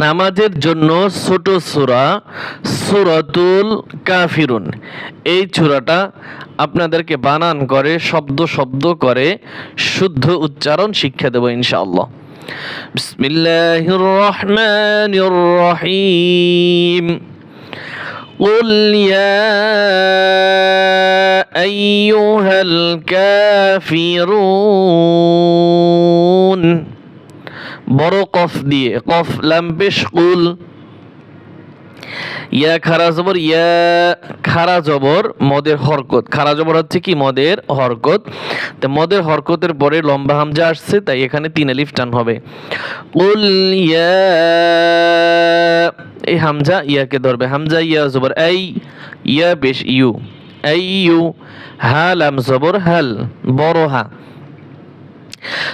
নামাজের জন্য ছোট সূরা সূরাতুল কাফিরুন এই সূরাটা আপনাদেরকে বানান করে শব্দ শব্দ করে শুদ্ধ উচ্চারণ শিক্ষা দেব ইনশাআল্লাহ বিসমিল্লাহির রহমানির রহিম قل يا أيها الكافرون বড় কফ দিয়ে, কফ লাম পেশ কুল। ইয়া খারা জবর, ইয়া খারা জবর, মদের হরকত। খারা জবর হচ্ছে কি? মদের হরকত। তো মদের হরকতের পরে লম্বা হামজা আসছে, তাই এখানে তিন আলিফ টান হবে। কুল, ইয়া, এই হামজা ইয়াকে ধরবে। হামজা, ইয়া, জবর। এই, ইয়া পেশ ইউ। এই ইউ, হা, লাম, জবর, হাল, বড় হা।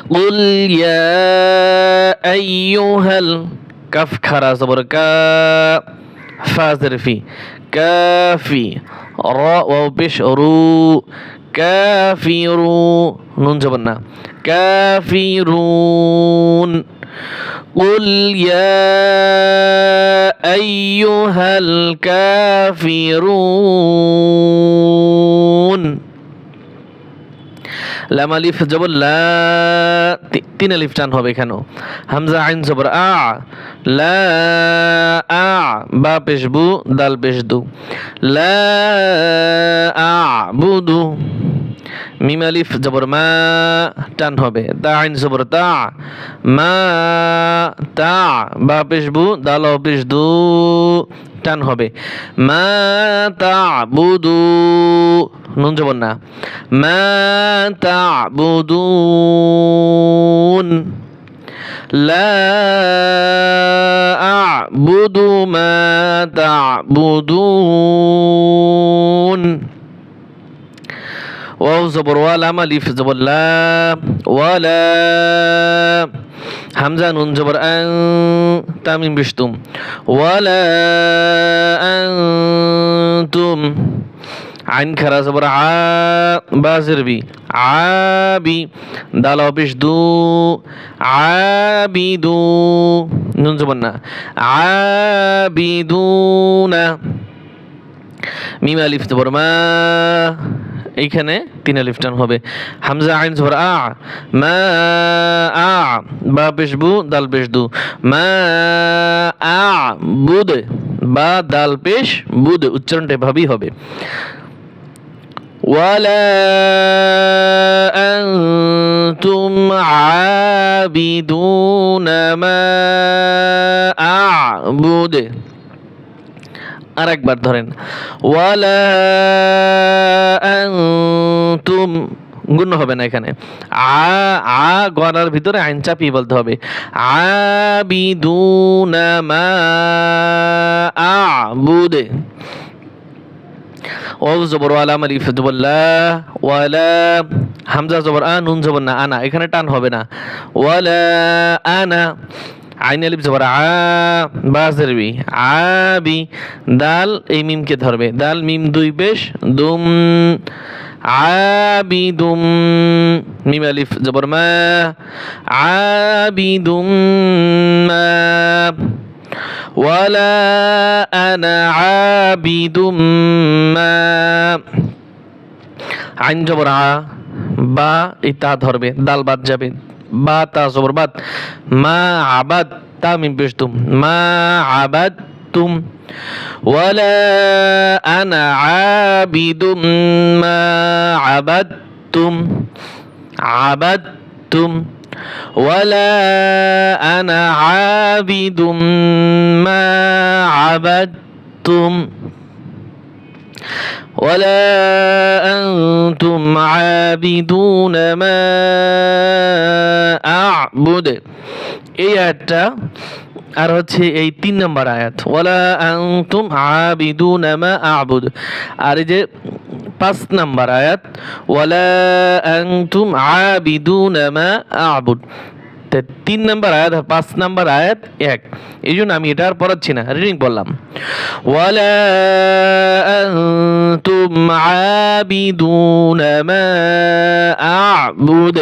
قل يا أيها الكف خرا زبر كا فازر في كافي را وبش رو كافرو نون جبنا كافرون قل يا أيها الكافرون লাম আলিফ জবর লা তিন আলিফ টান হবে এখানেও। হামজা আইন জবর আ, লা আ, বা পেশ বু, দাল পেশদু লা আ বুদু মিম আলিফ জবর মা টান হবে তা আইন জবর তা মা তা বা পেশ বু দাল ও পেশ দু টান হবে মা তা বুদু নুন জবর না মা তা'বুদুন لا أعبد ما تعبدون واو زبر ولا ماليف زبر لا ولا হামজা নুন জবর আং তামিম বিশতুম ওয়ালা আনতুম আইন খারা জবর আ বাজের বি আবি দাল অফিস দু আবিদু নুন জবর না আবিদুনা মিম আলিফ জবর মা এইখানে তিন আলিফ টান হবে হামজা আইন জবর আ মা আ বা পেশ বু দাল পেশ দু মা আ বুদ বা দাল পেশ বুদ উচ্চারণটা এভাবেই হবে ولا أنتم عابدون ما أعبد আর একবার ধরেন ওয়ালা গুণ হবে না এখানে। আ আ গড়ার ভিতরে আইন চাপিয়ে বলতে হবে। জবর ওয়ালা হামজা জবর আ, নুন জবর না, আনা। এখানে টান হবে না। ওয়ালা আনা। আইন আলিফ জবর আ, বা জেরবি। আবি, দাল এই মিমকে ধরবে। দাল, মিম দুই পেশ, দুম আবিদুম মিম আলিফ জবর মা আবিদুম মা ولا أنا عابد ما আইন জবর আ বা এই তা ধরবে দাল বাদ যাবে বা তা জবর বাদ মা আবাদ তা মিম পেশ তুম মা আবাদ তুম ولا أنا عابد ما عبدتم عبدتم ولا أنا عابد ما عبدتم ولا أنتم عابدون ما أعبد এই আয়াতটা আর হচ্ছে এই তিন নম্বর আয়াত, ওয়ালা আনতুম আবিদুনা মা আবুদ। আর এই যে পাঁচ নাম্বার আয়াত, ওয়ালা আনতুম আবিদুনা মা আবুদ। তিন নম্বর আয়াত পাঁচ নাম্বার আয়াত এক। এই জন্য আমি এটা আর পড়াচ্ছি না রিডিং বললাম ওয়ালা আনতুম আবিদুনা মা আবুদ।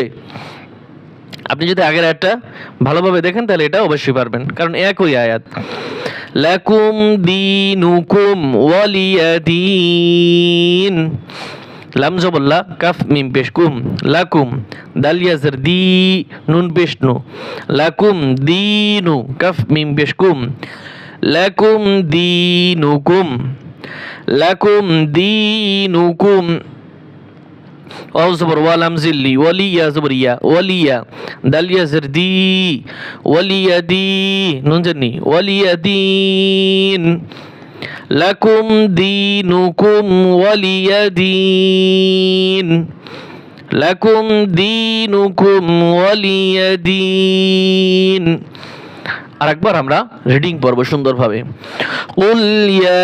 আপনি যদি আগের আয়াতটা ভালোভাবে দেখেন, তাহলে এটা অবশ্যই পারবেন। কারণ একই আয়াত। লাকুম দিনুকুম ওয়ালিয়াদিন। লাম জবল্লা, কাফ, মিম, পেশ, কুম। লাকুম দাল ইয়াজর দি, নুন, পেশ, নু। লাকুম দিনু, কাফ, মিম, পেশ, কুম। লাকুম দিনুকুম। লাকুম দিনুকুম। واو زبر ولم زلي وليا زبريا وليا داليا زردي وليا دي نون جني وليا دين لكم دينكم ولي دين لكم دينكم ولي دين আরেকবার আমরা রিডিং পড়ব সুন্দরভাবে قل يا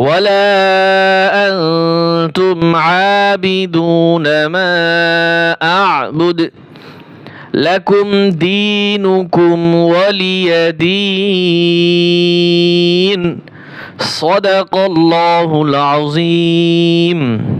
ولا أنتم عابدون ما أعبد. لكم دينكم ولي دين. صدق الله العظيم.